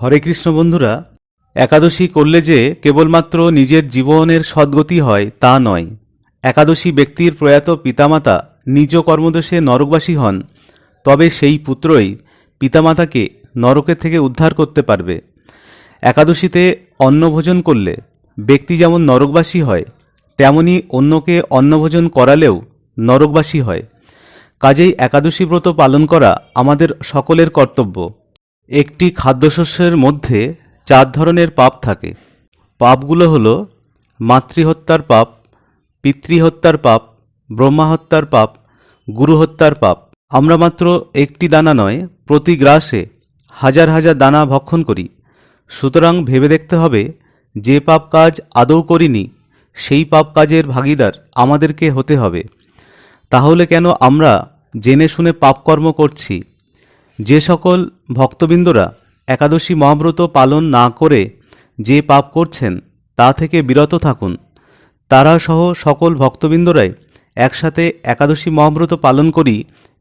হরে কৃষ্ণ বন্ধুরা, একাদশী করলে যে কেবলমাত্র নিজের জীবনের সদ্গতি হয়, তা নয়। একাদশী ব্যক্তির প্রয়াত পিতামাতা নিজ কর্মদোষে নরকবাসী হন, তবে সেই পুত্রই পিতামাতাকে নরকের থেকে উদ্ধার করতে পারবে। একাদশীতে অন্নভোজন করলে ব্যক্তি যেমন নরকবাসী হয়, তেমনি অন্যকে অন্নভোজন করালেও নরকবাসী হয়। কাজেই একাদশী ব্রত পালন করা আমাদের সকলের কর্তব্য। একটি খাদ্যশস্যের মধ্যে চার ধরনের পাপ থাকে। পাপগুলো হলো মাতৃহত্যার পাপ, পিতৃহত্যার পাপ, ব্রহ্মাহত্যার পাপ, গুরুহত্যার পাপ। আমরা মাত্র একটি দানা নয়, প্রতি গ্রাসে হাজার হাজার দানা ভক্ষণ করি। সুতরাং ভেবে দেখতে হবে, যে পাপ কাজ আদৌ করিনি, সেই পাপ কাজের ভাগিদার আমাদেরকে হতে হবে। তাহলে কেন আমরা জেনে শুনে পাপকর্ম করছি? যে সকল ভক্তবৃন্দরা একাদশী মহাব্রত পালন না করে যে পাপ করছেন, তা থেকে বিরত থাকুন। তারা সহ সকল ভক্তবৃন্দরাই একসাথে একাদশী মহাব্রত পালন করি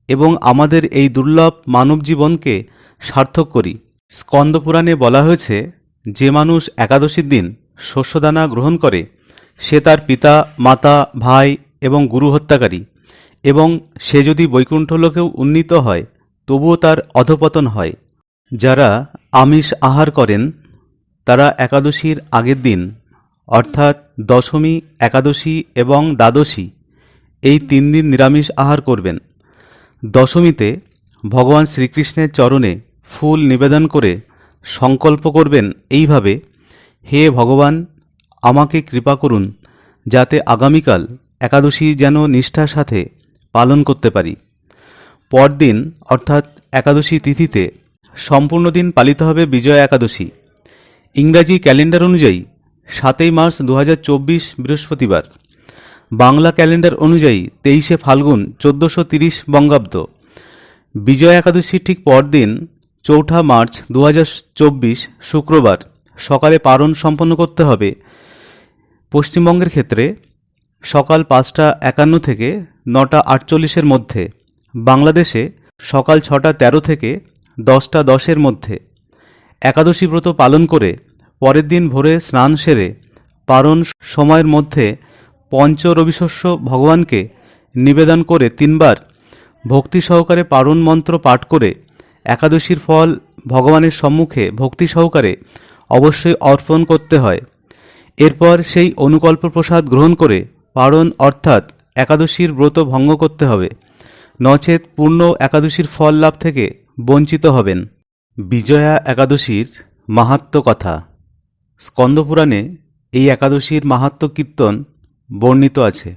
এবং আমাদের এই দুর্লভ মানব জীবনকে সার্থক করি। স্কন্দপুরাণে বলা হয়েছে, যে মানুষ একাদশীর দিন শস্যদানা গ্রহণ করে, সে তার পিতা, মাতা, ভাই এবং গুরু হত্যাকারী এবং সে যদি বৈকুণ্ঠ লোকেও উন্নীত হয় তবুও তার অধপতন হয়। যারা আমিষ আহার করেন, তারা একাদশীর আগের দিন, অর্থাৎ দশমী, একাদশী এবং দ্বাদশী, এই তিন দিন নিরামিষ আহার করবেন। দশমীতে ভগবান শ্রীকৃষ্ণের চরণে ফুল নিবেদন করে সংকল্প করবেন এইভাবে, হে ভগবান, আমাকে কৃপা করুন, যাতে আগামীকাল একাদশী যেন নিষ্ঠার সাথে পালন করতে পারি। পরদিন, অর্থাৎ একাদশী তিথিতে, সম্পূর্ণ দিন পালিত হবে বিজয়া একাদশী। ইংরাজি ক্যালেন্ডার অনুযায়ী, সাতই মার্চ দু হাজার চব্বিশ বৃহস্পতিবার। বাংলা ক্যালেন্ডার অনুযায়ী, তেইশে ফাল্গুন চোদ্দোশো তিরিশ বঙ্গাব্দ। বিজয়া একাদশীর ঠিক পরদিন, চৌঠা মার্চ দু হাজার চব্বিশ শুক্রবার, সকালে পারণ সম্পন্ন করতে হবে। পশ্চিমবঙ্গের ক্ষেত্রে, সকাল পাঁচটা একান্ন থেকে নটা আটচল্লিশের মধ্যে। বাংলাদেশে সকাল ছটা তেরো থেকে দশটা দশের মধ্যে একাদশী ব্রত পালন করে পরের দিন ভোরে স্নান সেরে পারণ সময়ের মধ্যে পঞ্চ রবিশস্য ভগবানকে নিবেদন করে তিনবার ভক্তি সহকারে পারণ মন্ত্র পাঠ করে একাদশীর ফল ভগবানের সম্মুখে ভক্তি সহকারে অবশ্যই অর্পণ করতে হয়। এরপর সেই অনুকল্প প্রসাদ গ্রহণ করে পারণ অর্থাৎ একাদশীর ব্রত ভঙ্গ করতে হবে। নচেত পূর্ণ একাদশীর ফল লাভ থেকে বঞ্চিত হবেন। বিজয়া একাদশীর মাহাত্ম কথা। স্কন্দপুরাণে এই একাদশীর মাহাত্ম কীর্তন বর্ণিত আছে।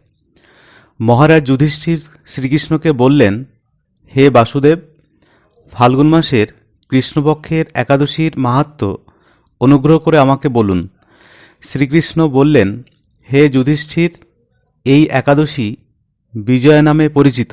মহারাজ যুধিষ্ঠির শ্রীকৃষ্ণকে বললেন, হে বাসুদেব, ফাল্গুন মাসের কৃষ্ণপক্ষের একাদশীর মাহাত্ম অনুগ্রহ করে আমাকে বলুন। শ্রীকৃষ্ণ বললেন, হে যুধিষ্ঠির, এই একাদশী বিজয়া নামে পরিচিত।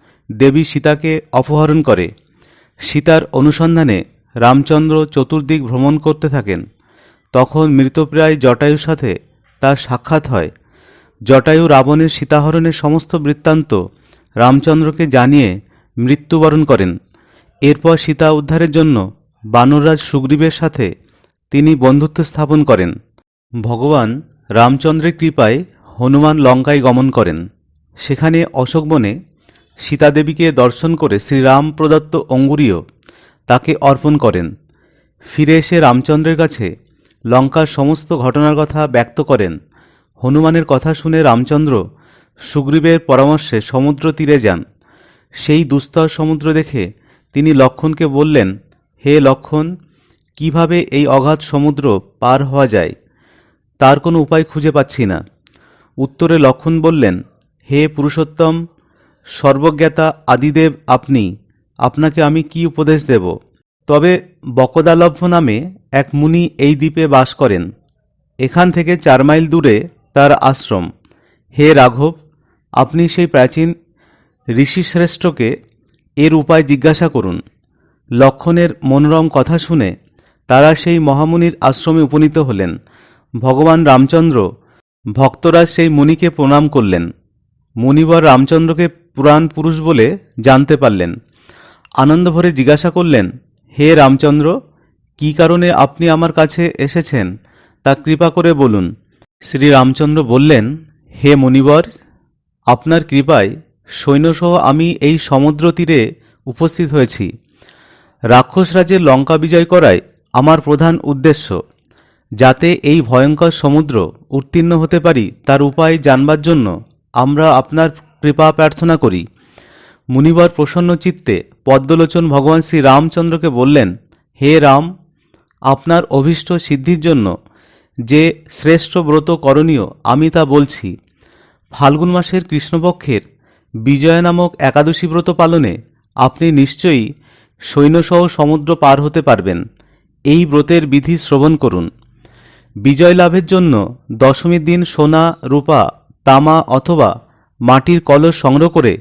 দেবী সীতাকে অপহরণ করে। সীতার অনুসন্ধানে রামচন্দ্র চতুর্দিক ভ্রমণ করতে থাকেন। তখন মৃতপ্রায় জটায়ুর সাথে তার সাক্ষাৎ হয়। জটায়ু রাবণের সীতাহরণের সমস্ত বৃত্তান্ত রামচন্দ্রকে জানিয়ে মৃত্যুবরণ করেন। এরপর সীতা উদ্ধারের জন্য বানররাজ সুগ্রীবের সাথে তিনি বন্ধুত্ব স্থাপন করেন। ভগবান রামচন্দ্রের কৃপায় হনুমান লঙ্কায় গমন করেন। সেখানে অশোকবনে সীতাদেবীকে দর্শন করে শ্রীরাম প্রদত্ত অঙ্গুরীয় তাকে অর্পণ করেন। ফিরে এসে রামচন্দ্রের কাছে লঙ্কার সমস্ত ঘটনার কথা ব্যক্ত করেন। হনুমানের কথা শুনে রামচন্দ্র সুগ্রীবের পরামর্শে সমুদ্র তীরে যান। সেই দুস্তর সমুদ্র দেখে তিনি লক্ষণকে বললেন, হে লক্ষণ, কীভাবে এই অগাধ সমুদ্র পার হওয়া যায়? তার কোনো উপায় খুঁজে পাচ্ছি না। উত্তরে লক্ষণ বললেন, হে পুরুষোত্তম সর্বজ্ঞাতা আদিদেব আপনি, আপনাকে আমি কি উপদেশ দেব? তবে বকদালভ্য নামে এক মুনি এই দ্বীপে বাস করেন। এখান থেকে চার মাইল দূরে তার আশ্রম। হে রাঘব, আপনি সেই প্রাচীন ঋষিশ্রেষ্ঠকে এর উপায় জিজ্ঞাসা করুন। লক্ষণের মনোরম কথা শুনে তারা সেই মহামুনির আশ্রমে উপনীত হলেন। ভগবান রামচন্দ্র ভক্তরাজ সেই মুনিকে প্রণাম করলেন। মুনিবর রামচন্দ্রকে পুরাণ পুরুষ বলে জানতে পারলেন। আনন্দ ভরে জিজ্ঞাসা করলেন, হে রামচন্দ্র, কী কারণে আপনি আমার কাছে এসেছেন? তা কৃপা করে বলুন। শ্রী রামচন্দ্র বললেন, হে মুনিবর আপনার কৃপায় সৈন্যসহ আমি এই সমুদ্র তীরে উপস্থিত হয়েছি। রাক্ষস রাজ্যের লঙ্কা বিজয় করাই আমার প্রধান উদ্দেশ্য। যাতে এই ভয়ঙ্কর সমুদ্র উত্তীর্ণ হতে পারি, তার উপায় জানবার জন্য আমরা আপনার কৃপা প্রার্থনা করি। মুনিবর প্রসন্ন চিত্তে পদ্মলোচন ভগবান শ্রী রামচন্দ্রকে বললেন, হে রাম, আপনার অভীষ্ট সিদ্ধির জন্য যে শ্রেষ্ঠ ব্রত করণীয় আমি তা বলছি। ফাল্গুন মাসের কৃষ্ণপক্ষের বিজয়া নামক একাদশী ব্রত পালনে আপনি নিশ্চয়ই সৈন্যসহ সমুদ্র পার হতে পারবেন। এই ব্রতের বিধি শ্রবণ করুন। বিজয় লাভের জন্য দশমীর দিন সোনা, রূপা, তামা অথবা মাটির কলস সংগ্রহ করে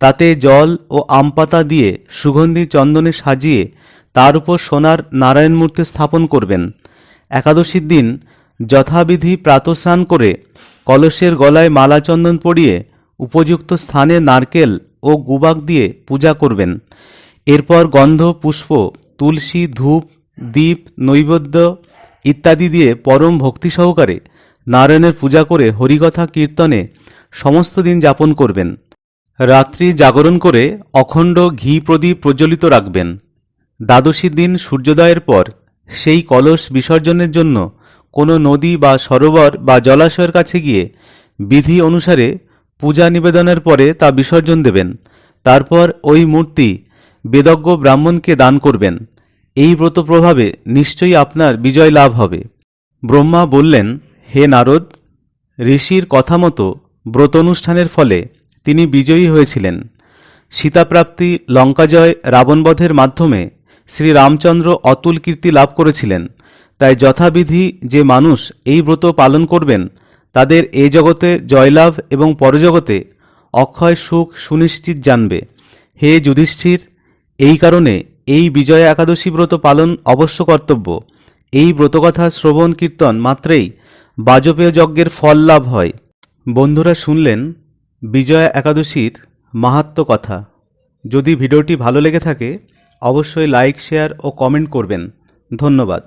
তাতে জল ও আম পাতা দিয়ে সুগন্ধি চন্দনে সাজিয়ে তার উপর সোনার নারায়ণ মূর্তি স্থাপন করবেন। একাদশীর দিন যথাবিধি প্রাতস্নান করে কলসের গলায় মালা চন্দন পরিয়ে উপযুক্ত স্থানে নারকেল ও গুবাক দিয়ে পূজা করবেন। এরপর গন্ধ, পুষ্প, তুলসী, ধূপ, দীপ, নৈবেদ্য ইত্যাদি দিয়ে পরম ভক্তি সহকারে নারায়ণের পূজা করে হরিকথা কীর্তনে সমস্ত দিন যাপন করবেন। রাত্রি জাগরণ করে অখণ্ড ঘি প্রদীপ প্রজ্বলিত রাখবেন। দ্বাদশীর দিন সূর্যোদয়ের পর সেই কলস বিসর্জনের জন্য কোনো নদী বা সরোবর বা জলাশয়ের কাছে গিয়ে বিধি অনুসারে পূজা নিবেদনের পরে তা বিসর্জন দেবেন। তারপর ওই মূর্তি বেদজ্ঞ ব্রাহ্মণকে দান করবেন। এই ব্রত প্রভাবে নিশ্চয়ই আপনার বিজয় লাভ হবে। ব্রহ্মা বললেন, হে নারদ, ঋষির কথা মতো ব্রত অনুষ্ঠানের ফলে তিনি বিজয়ী হয়েছিলেন। সীতাপ্রাপ্তি লঙ্কাজয় রাবণবধের মাধ্যমে শ্রী রামচন্দ্র অতুল কীর্তি লাভ করেছিলেন। তাই যথাবিধি যে মানুষ এই ব্রত পালন করবেন, তাদের এ জগতে জয়লাভ এবং পরজগতে অক্ষয় সুখ সুনিশ্চিত জানবে। হে যুধিষ্ঠির, এই কারণে এই বিজয় একাদশী ব্রত পালন অবশ্য কর্তব্য। এই ব্রতকথা শ্রবণ কীর্তন মাত্রেই বাজপেয় যজ্ঞের ফল লাভ হয়। বন্ধুরা শুনলেন বিজয়া একাদশীর মাহাত্ম কথা। যদি ভিডিওটি ভালো লেগে থাকে, অবশ্যই লাইক, শেয়ার ও কমেন্ট করবেন। ধন্যবাদ।